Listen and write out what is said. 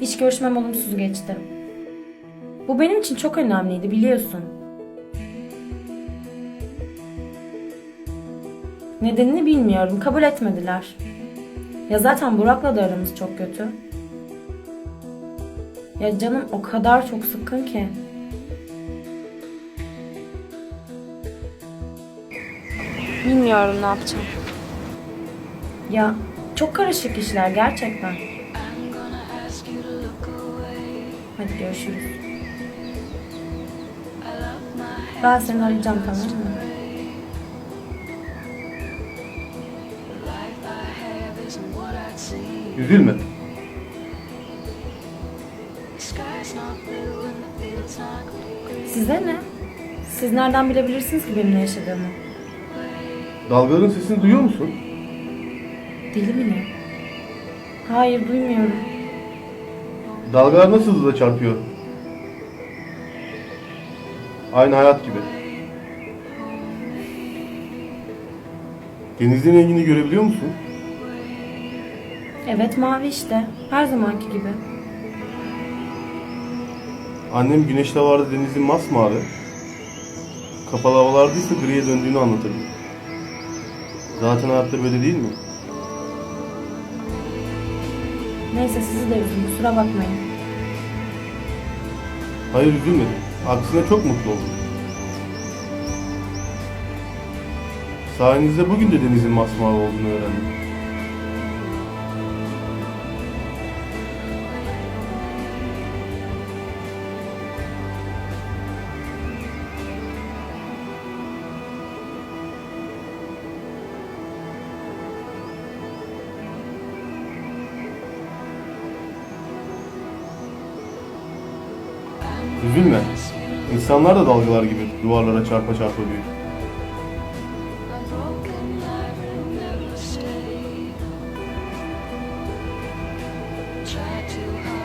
İş görüşmem olumsuz geçti. Bu benim için çok önemliydi biliyorsun. Nedenini bilmiyorum. Kabul etmediler. Ya zaten Burak'la da aramız çok kötü. Ya canım o kadar çok sıkkın ki. Bilmiyorum ne yapacağım. Ya çok karışık işler gerçekten. Hadi görüşürüz. Ben seni arayacağım tamam mı? Üzülme. Size ne? Siz nereden bilebilirsiniz ki benim ne yaşadığımı? Dalgaların sesini duyuyor musun? Deli mi ne? Hayır duymuyorum. Dalgalar nasıl hızla çarpıyor? Aynı hayat gibi. Denizin rengini görebiliyor musun? Evet mavi işte. Her zamanki gibi. Annem güneşli havalarda denizin masmavi, kapalı havalardaysa griye döndüğünü anlatırdı. Zaten hayatta böyle değil mi? Neyse sizi de üzün kusura bakmayın. Hayır üzülmedim. Aksine çok mutlu oldum. Sayenizde bugün de denizin masmavi olduğunu öğrendim. Üzülme. İnsanlar da dalgalar gibi duvarlara çarpa çarpa büyür. Try to